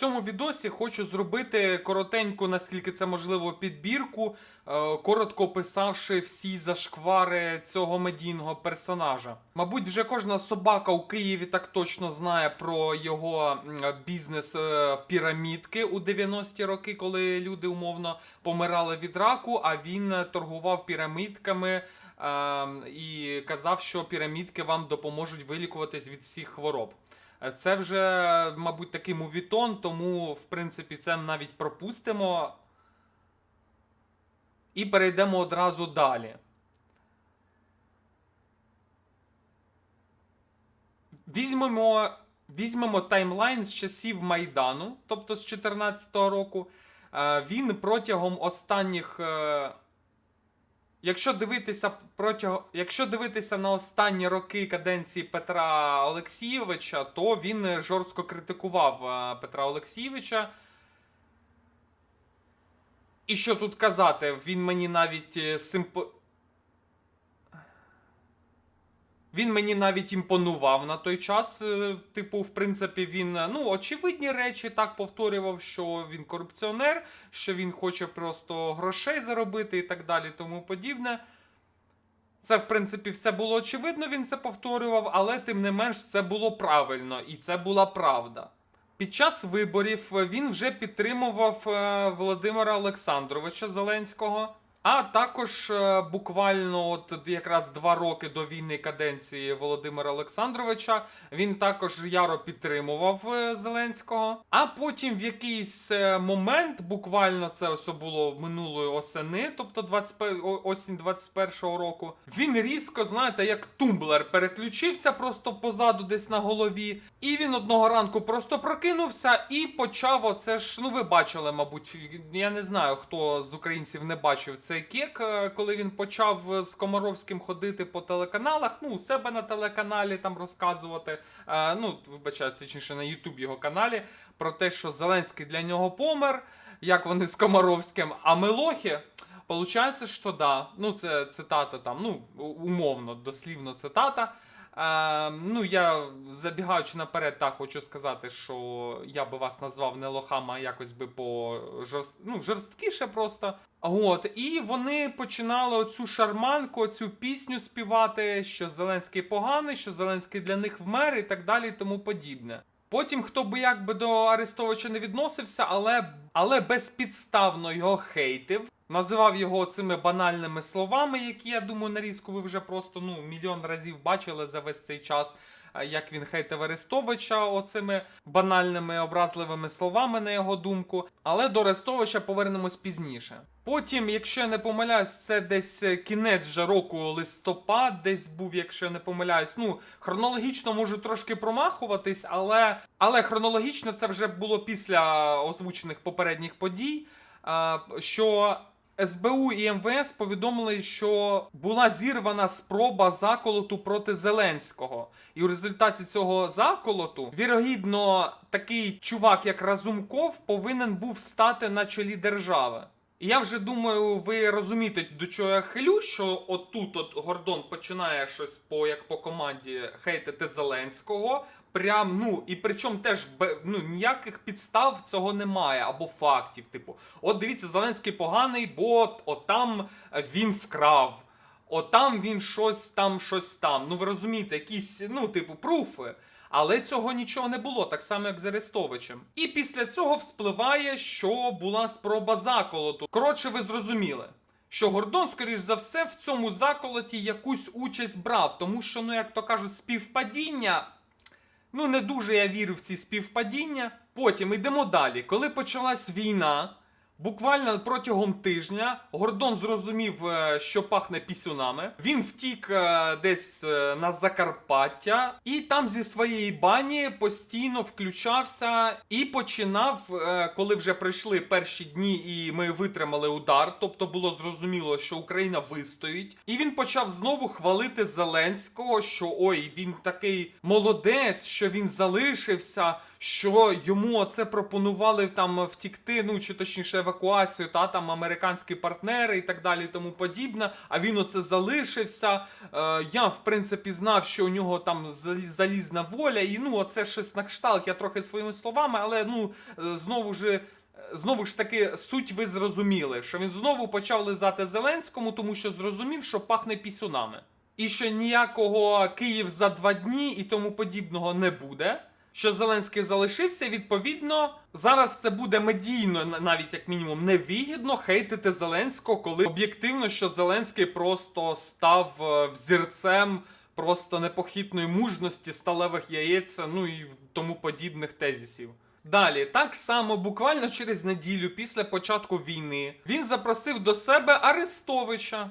цьому відосі хочу зробити коротеньку, наскільки це можливо, підбірку, е, коротко описавши всі зашквари цього медійного персонажа. Мабуть, вже кожна собака у Києві так точно знає про його бізнес е, пірамідки у 90-ті роки, коли люди умовно помирали від раку, а він торгував пірамідками. е, І казав, що пірамідки вам допоможуть вилікуватись від всіх хвороб. Е, Це вже, мабуть, такий мувітон, тому, в принципі, це навіть пропустимо. І перейдемо одразу далі. Візьмемо, візьмемо таймлайн з часів Майдану, тобто з 2014 року. Е, Він протягом останніх. Якщо дивитися протягом, якщо дивитися на останні роки каденції Петра Олексійовича, то він жорстко критикував е, Петра Олексійовича. І що тут казати, він мені навіть е, симпо... Він мені навіть імпонував на той час. е, Типу, в принципі, він е, ну, очевидні речі так повторював, що він корупціонер, що він хоче просто грошей заробити і так далі, тому подібне. Це, в принципі, все було очевидно, він це повторював, але тим не менш це було правильно і це була правда. Під час виборів він вже підтримував е, Володимира Олександровича Зеленського. А також е, буквально от якраз два роки до війни каденції Володимира Олександровича він також яро підтримував е, Зеленського. А потім в якийсь е, момент, буквально це ось було минулої осени, тобто 21, о- осінь 21-го року, він різко, знаєте, як тумблер переключився просто позаду десь на голові. І він одного ранку просто прокинувся і почав оце ж. Ну, ви бачили, мабуть, я не знаю, хто з українців не бачив цей кек, е, коли він почав з Комаровським ходити по телеканалах. Ну, у себе на телеканалі там розказувати. е, Ну, вибачаю, точніше на Ютуб його каналі, про те, що Зеленський для нього помер, як вони з Комаровським, а Мелохи. Получається, що да. Ну, це цитата там, ну, умовно, дослівно цитата. Е, ну, я забігаючи наперед, так хочу сказати, що я би вас назвав не лохами, а якось би по жорст... ну, жорсткіше просто. От, і вони починали оцю шарманку, цю пісню співати, що Зеленський поганий, що Зеленський для них вмер і так далі, і тому подібне. Потім, хто би як би до Арестовича не відносився, але, але безпідставно його хейтив, називав його цими банальними словами, які я думаю, нарізку ви вже просто ну мільйон разів бачили за весь цей час. е, Як він хейтив Арестовича оцими банальними образливими словами, на його думку. Але до Арестовича повернемось пізніше. Потім, якщо я не помиляюсь, це десь е, кінець вже року листопад, десь був, якщо я не помиляюсь. Ну, хронологічно можу трошки промахуватись, але, але хронологічно це вже було після озвучених попередніх подій. е, Що СБУ і МВС повідомили, що була зірвана спроба заколоту проти Зеленського. І у результаті цього заколоту, вірогідно, такий чувак, як Разумков, повинен був стати на чолі держави. І я вже думаю, ви розумієте, до чого я хилю, що отут от Гордон починає щось по як по команді хейтити Зеленського. Прям, ну, і причому теж ну, ніяких підстав цього немає, або фактів. Типу, от дивіться, Зеленський поганий, бо от, там він вкрав. От там він щось там, щось там. Ну ви розумієте, якісь, ну, типу, пруфи. Але цього нічого не було, так само як з Арестовичем. І після цього вспливає, що була спроба заколоту. Коротше, ви зрозуміли. Що Гордон, скоріш за все, в цьому заколоті якусь участь брав, тому що, ну як то кажуть, співпадіння. Ну, не дуже я вірю в ці співпадіння. Потім йдемо далі. Коли почалась війна, буквально протягом тижня Гордон зрозумів, е, що пахне пісюнами. Він втік е, десь е, на Закарпаття, і там зі своєї бані постійно включався і починав, коли вже пройшли перші дні, і ми витримали удар. Тобто було зрозуміло, що Україна вистоїть. І він почав знову хвалити Зеленського, що ой, він такий молодець, що він залишився, що йому це пропонували там втікти, ну чи точніше евакуацію, та там американські партнери і так далі, і тому подібне. А він оце залишився. Е, я в принципі знав, що у нього там залі- залізна воля, і ну оце щось на кшталт. Я трохи своїми словами, але ну е, знову ж. Знову ж таки, суть ви зрозуміли, що він знову почав лизати Зеленському, тому що зрозумів, що пахне пісюнами. І що ніякого Київ за два дні і тому подібного не буде. Що Зеленський залишився, відповідно, зараз це буде медійно, навіть як мінімум, невигідно хейтити Зеленського, коли об'єктивно, що Зеленський просто став е, взірцем просто непохитної мужності, сталевих яєць, ну і тому подібних тезісів. Далі, так само, буквально через неділю після початку війни, він запросив до себе Арестовича.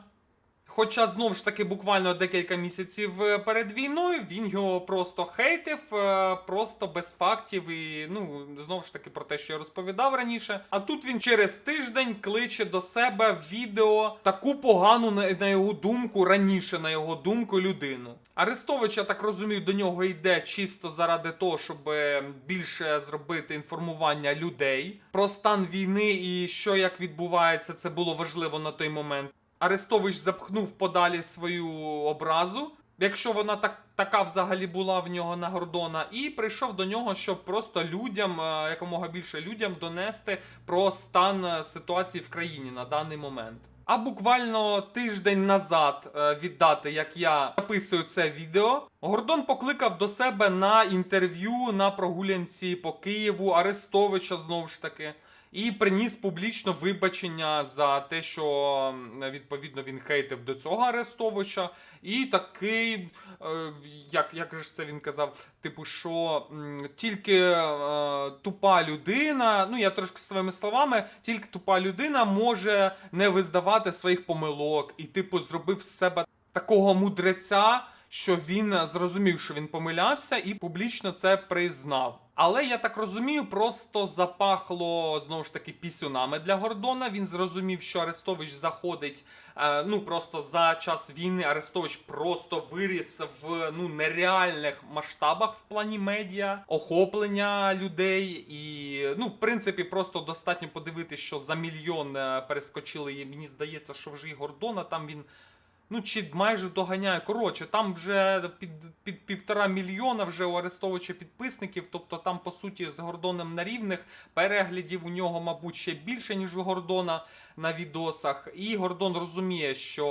Хоча знову ж таки буквально декілька місяців е, перед війною він його просто хейтив, е, просто без фактів і ну знову ж таки про те, що я розповідав раніше. А тут він через тиждень кличе до себе відео таку погану на, його думку раніше, на його думку, людину. Арестович, я так розумію, до нього йде чисто заради того, щоб е, більше зробити інформування людей про стан війни і що як відбувається. Це було важливо на той момент. Арестович запхнув подалі свою образу, якщо вона так, така взагалі була в нього на Гордона, і прийшов до нього, щоб просто людям, е, якомога більше людям донести про стан е, ситуації в країні на даний момент. А буквально тиждень назад е, від дати, як я записую це відео, Гордон покликав до себе на інтерв'ю на прогулянці по Києву Арестовича знову ж таки. І приніс публічно вибачення за те, що відповідно він хейтив до цього Арестовича. І такий, е, як, як же це він казав, типу, що тільки е, тупа людина, ну я трошки своїми словами, тільки тупа людина може не визнавати своїх помилок і, типу, зробив з себе такого мудреця, що він зрозумів, що він помилявся, і публічно це признав. Але я так розумію, просто запахло знову ж таки пісюнами для Гордона. Він зрозумів, що Арестович заходить. е, ну просто за час війни Арестович просто виріс в ну нереальних масштабах в плані медіа, охоплення людей. І ну, в принципі, просто достатньо подивитися, що за мільйон е, перескочили. Мені здається, що вже і Гордона там він. Ну, чи майже доганяє. Коротше, там вже під, під півтора мільйона вже у Арестовича підписників. Тобто там, по суті, з Гордоном на рівних переглядів у нього, мабуть, ще більше, ніж у Гордона на відосах. І Гордон розуміє, що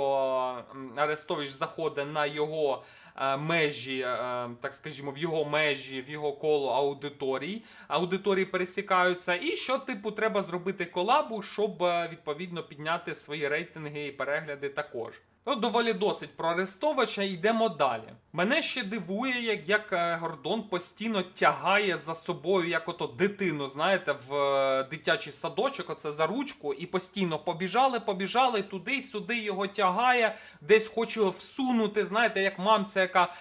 Арестович заходить на його. е, Межі, е, так скажімо, в його межі, в його коло аудиторій. Аудиторії пересікаються, і що, типу, треба зробити колабу, щоб е, відповідно підняти свої рейтинги і перегляди також. Ну, доволі досить про Арестовича, йдемо далі. Мене ще дивує, як, як е, Гордон постійно тягає за собою, як ото дитину, знаєте, в е, дитячий садочок, оце за ручку, і постійно побіжали, побіжали туди, сюди його тягає, десь хоче всунути, знаєте, як мамця, яка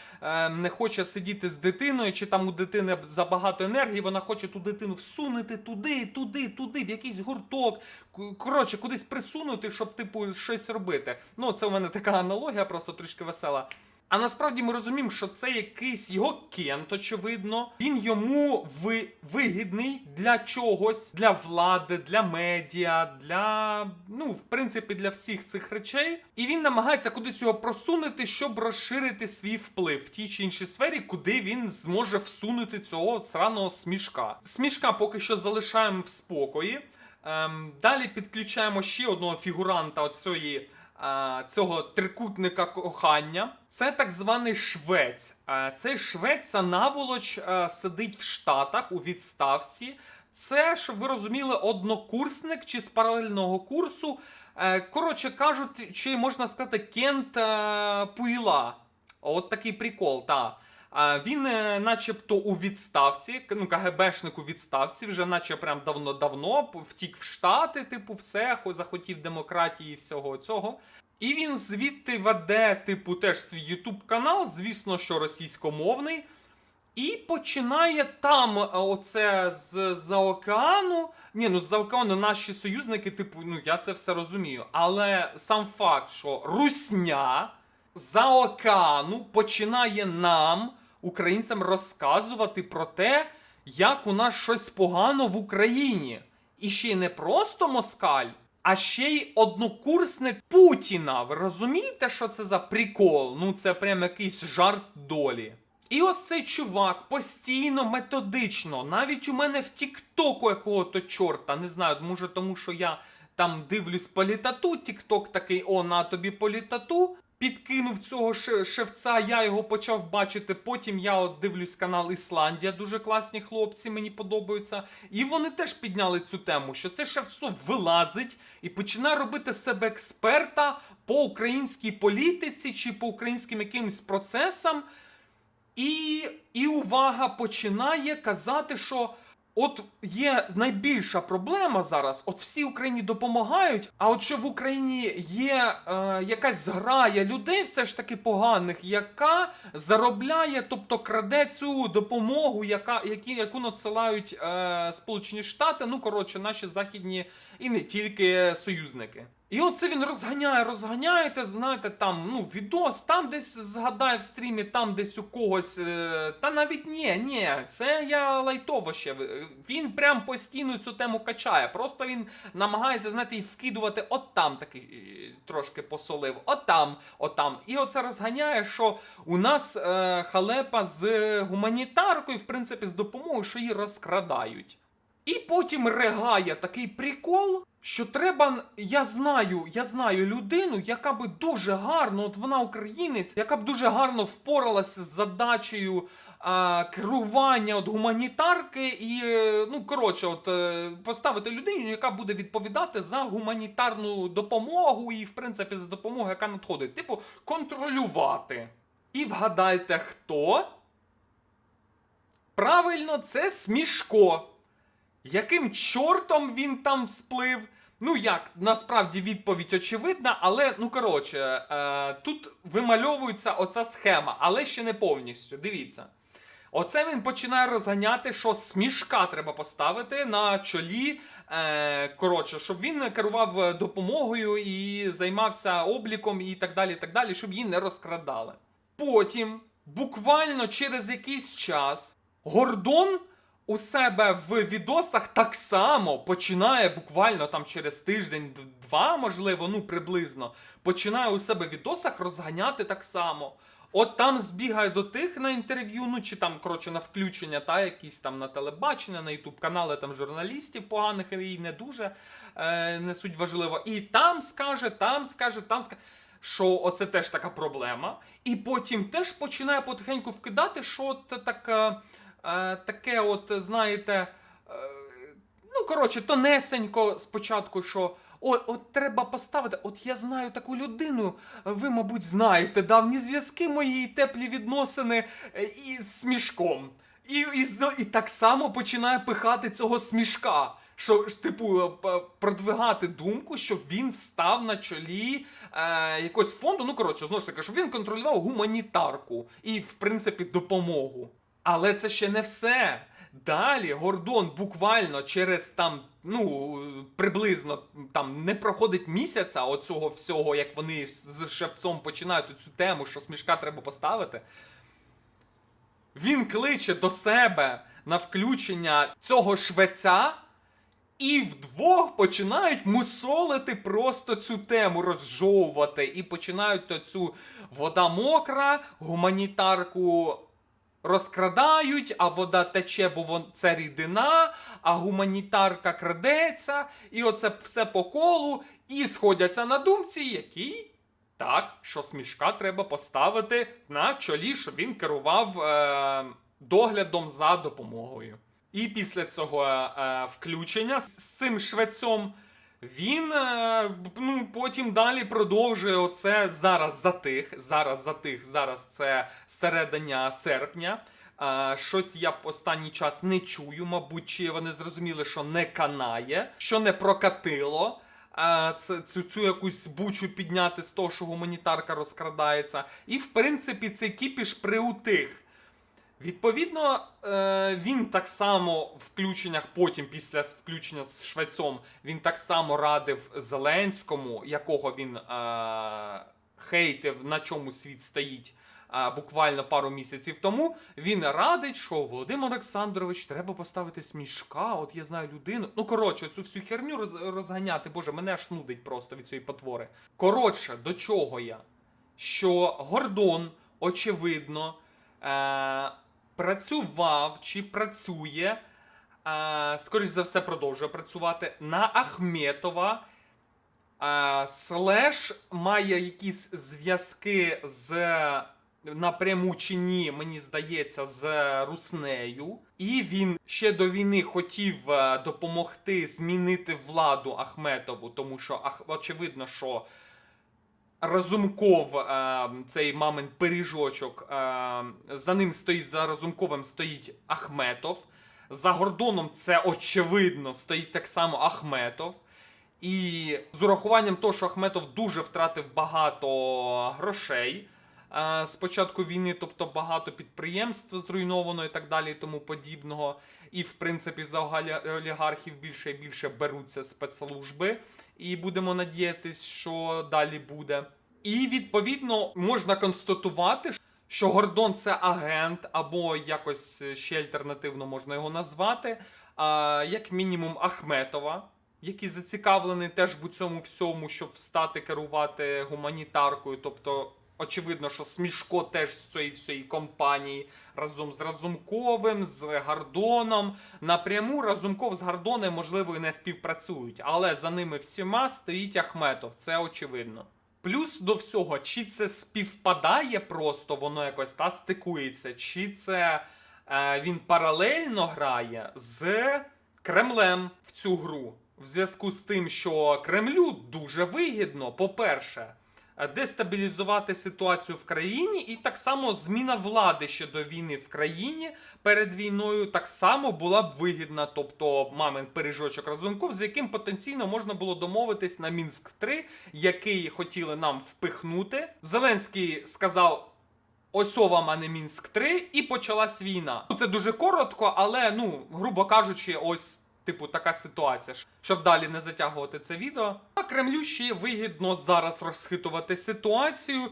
не хоче сидіти з дитиною, чи там у дитини забагато енергії, вона хоче ту дитину всунути туди, туди, туди, в якийсь гурток. Коротше, кудись присунути, щоб, типу, щось робити. Ну, це у мене така аналогія, просто трішки весела. А насправді ми розуміємо, що це якийсь його кент, очевидно. Він йому ви, вигідний для чогось, для влади, для медіа, для ну, в принципі, для всіх цих речей. І він намагається кудись його просунути, щоб розширити свій вплив в тій чи іншій сфері, куди він зможе всунути цього сраного смішка. Смішка поки що залишаємо в спокої. Ем, далі підключаємо ще одного фігуранта оцієї, е, цього трикутника кохання. Це так званий швець. Е, цей швець наволоч е, сидить в Штатах у відставці. Це, ж ви розуміли, однокурсник чи з паралельного курсу. Е, коротше кажуть, чи можна сказати, Кент Пуїла. Пуйла. От такий прикол, та. Він, е, начебто, у відставці, ну, КГБшник у відставці, вже наче прям давно-давно втік в Штати, типу, все, захотів демократії і всього цього. І він звідти веде, типу, теж свій Ютуб канал, звісно, що російськомовний. І починає там е, оце з за океану. Ні, ну з-за океану наші союзники, типу, ну я це все розумію. Але сам факт, що Русня за океану починає нам, українцям, розказувати про те, як у нас щось погано в Україні. І ще й не просто москаль, а ще й однокурсник Путіна. Ви розумієте, що це за прикол? Ну це прям якийсь жарт долі. І ось цей чувак постійно, методично, навіть у мене в Тіктоку якого-то чорта, не знаю, може тому, що я там дивлюсь політату, Тікток такий, о, на тобі політату. Підкинув цього шевця, я його почав бачити. Потім я от дивлюсь канал Ісландія, дуже класні хлопці, мені подобаються. І вони теж підняли цю тему, що це шевцов вилазить і починає робити себе експерта по українській політиці чи по українським якимось процесам. І, і увага починає казати, що от є найбільша проблема зараз. От всі Україні допомагають. А от що в Україні є е, якась зграя людей, все ж таки поганих, яка заробляє, тобто краде цю допомогу, яка, які, яку надсилають е, Сполучені Штати, ну коротше, наші західні і не тільки союзники. І оце він розганяє, розганяє, те, знаєте, там, ну, відос, там десь згадає в стрімі, там десь у когось. Е, та навіть ні, ні, це я лайтово ще. Він прям постійно цю тему качає. Просто він намагається, знаєте, і вкидувати от там такий е, трошки посолив, от там, от там. І оце розганяє, що у нас е, халепа з гуманітаркою, в принципі, з допомогою, що її розкрадають. І потім регає такий прикол, що треба. Я знаю, я знаю людину, яка би дуже гарно, от вона українець, яка б дуже гарно впоралася з задачею а, керування от гуманітарки, і е, ну коротше, от е, поставити людину, яка буде відповідати за гуманітарну допомогу, і в принципі за допомогу, яка надходить. Типу, контролювати. І вгадайте, хто? Правильно, це Смішко. Яким чортом він там сплив? Ну як, насправді відповідь очевидна, але ну коротше, е, тут вимальовується оця схема, але ще не повністю. Дивіться. Оце він починає розганяти, що смішка треба поставити на чолі. Е, коротше, щоб він керував допомогою і займався обліком і так далі, і так далі, щоб її не розкрадали. Потім, буквально через якийсь час, Гордон у себе в відосах так само починає буквально там через тиждень-два, можливо, ну приблизно, починає у себе в відосах розганяти так само. От там збігає до тих на інтерв'ю, ну чи там, коротше, на включення, та якісь там на телебачення, на ютуб канали там журналістів поганих і не дуже е, не суть важливо. І там скаже, там скаже, там скаже. Що оце теж така проблема. І потім теж починає потихеньку вкидати, що от така, е, таке, от, знаєте, е, ну, коротше, тонесенько спочатку, що от, от треба поставити. От я знаю таку людину, ви, мабуть, знаєте, давні зв'язки мої, теплі відносини е, і з смішком. І, і, і так само починає пихати цього смішка. Що типу, е, продвигати думку, щоб він встав на чолі е, якогось фонду. Ну, коротше, знову ж таки, щоб він контролював гуманітарку і, в принципі, допомогу. Але це ще не все. Далі Гордон буквально через там, ну, приблизно там не проходить місяця оцього всього, як вони з шевцом починають цю тему, що смішка треба поставити. Він кличе до себе на включення цього швеця, і вдвох починають мусолити просто цю тему, розжовувати. І починають оцю вода мокра, гуманітарку розкрадають, а вода тече, бо це рідина, а гуманітарка крадеться, і оце все по колу, і сходяться на думці, який. Так, що смішка треба поставити на чолі, щоб він керував е, доглядом за допомогою. І після цього е, включення з, цим швецем він е, ну, потім далі продовжує оце зараз затих. Зараз затих, зараз це середина серпня. Е, щось я останній час не чую, мабуть, чи вони зрозуміли, що не канає, що не прокатило. е, Це, цю, цю якусь бучу підняти з того, що гуманітарка розкрадається. І, в принципі, цей кіпіш приутих. Відповідно, е, він так само в включеннях, потім після включення з Швецом, він так само радив Зеленському, якого він е, хейтив, на чому світ стоїть, а, буквально пару місяців тому, він радить, що Володимир Олександрович треба поставити смішка. От я знаю людину. Ну коротше, цю всю херню розганяти. Боже, мене аж нудить просто від цієї потвори. Коротше, до чого я? Що Гордон, очевидно, е- працював чи працює, е- скоріш за все, продовжує працювати на Ахметова. А, слеш має якісь зв'язки з напряму чи ні, мені здається, з Руснею. І він ще до війни хотів е, допомогти змінити владу Ахметову, тому що ах, очевидно, що Разумков, е, цей мамин пиріжочок, е, за ним стоїть за Разумковим стоїть Ахметов. За Гордоном це очевидно стоїть так само Ахметов. І з урахуванням того, що Ахметов дуже втратив багато грошей з початку війни, тобто багато підприємств зруйновано і так далі, і тому подібного. І в принципі за олігархів більше і більше беруться спецслужби. І будемо надіятись, що далі буде. І відповідно можна констатувати, що Гордон це агент, або якось ще альтернативно можна його назвати, а, як мінімум Ахметова, який зацікавлений теж в цьому всьому, щоб стати керувати гуманітаркою. Тобто, очевидно, що Смішко теж з цієї всієї компанії разом з Разумковим, з Гордоном. Напряму Разумков з Гордоном, можливо, і не співпрацюють, але за ними всіма стоїть Ахметов, це очевидно. Плюс до всього, чи це співпадає просто, воно якось та стикується, чи це е, він паралельно грає з Кремлем в цю гру. В зв'язку з тим, що Кремлю дуже вигідно, по-перше, дестабілізувати ситуацію в країні, і так само зміна влади ще до війни в країні перед війною так само була б вигідна. Тобто мамин пиріжочок Разумков, з яким потенційно можна було домовитись на Мінськ 3 який хотіли нам впихнути. Зеленський сказав. Ось вам, а Мінськ 3 і почалась війна. Це дуже коротко, але ну, грубо кажучи, ось. Типу, така ситуація, щоб далі не затягувати це відео. А Кремлю ще вигідно зараз розхитувати ситуацію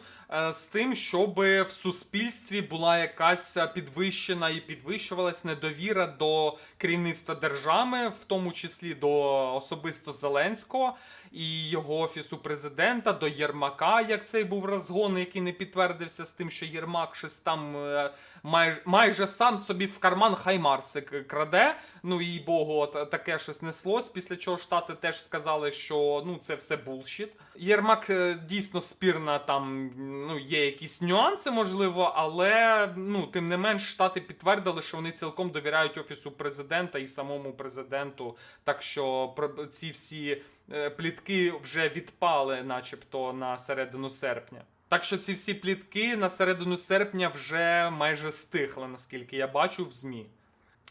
з тим, щоб в суспільстві була якась підвищена і підвищувалась недовіра до керівництва держави, в тому числі до особисто Зеленського і його офісу президента, до Єрмака, як цей був розгон, який не підтвердився з тим, що Єрмак щось там е, майже, майже сам собі в карман хаймарсик краде. Ну і богу, таке щось неслось. Після чого штати теж сказали, що ну це все булшіт. Єрмак е, дійсно спірна там ну є якісь нюанси, можливо, але ну тим не менш штати підтвердили, що вони цілком довіряють офісу президента і самому президенту. Так що ці всі е, плітки вже відпали, начебто, на середину серпня. Так що ці всі плітки на середину серпня вже майже стихли, наскільки я бачу в ЗМІ.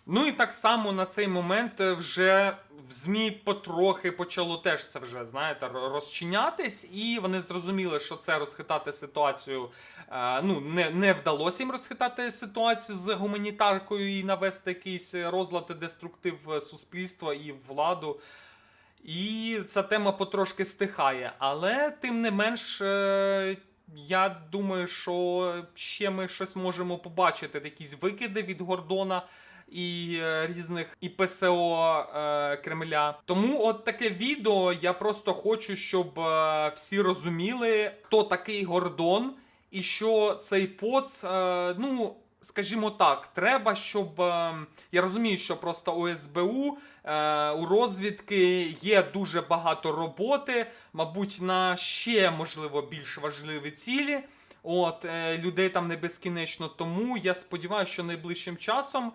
Ну і так само на цей момент е, вже в ЗМІ потрохи почало теж це вже, знаєте, розчинятись, і вони зрозуміли, що це розхитати ситуацію. е, Ну, не, не вдалося їм розхитати ситуацію з гуманітаркою і навести якийсь розлад і деструктив в суспільство і владу. І ця тема потрошки стихає. Але тим не менш, е, я думаю, що ще ми щось можемо побачити, якісь викиди від Гордона. І е, різних і ПСО е, Кремля. Тому от таке відео я просто хочу, щоб е, всі розуміли, хто такий Гордон, і що цей поц, е, ну скажімо так, треба, щоб е, я розумію, що просто у СБУ е, у розвідки є дуже багато роботи, мабуть, на ще можливо більш важливі цілі. От людей там не безкінечно. Тому я сподіваюся, що найближчим часом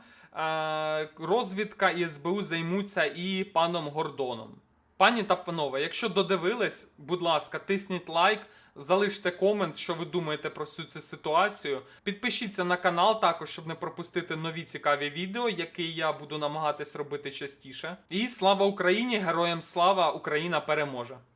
розвідка і СБУ займуться і паном Гордоном. Пані та панове, якщо додивились, будь ласка, тисніть лайк, залиште комент, що ви думаєте про всю цю ситуацію. Підпишіться на канал також, щоб не пропустити нові цікаві відео, які я буду намагатись робити частіше. І слава Україні! Героям слава! Україна переможе!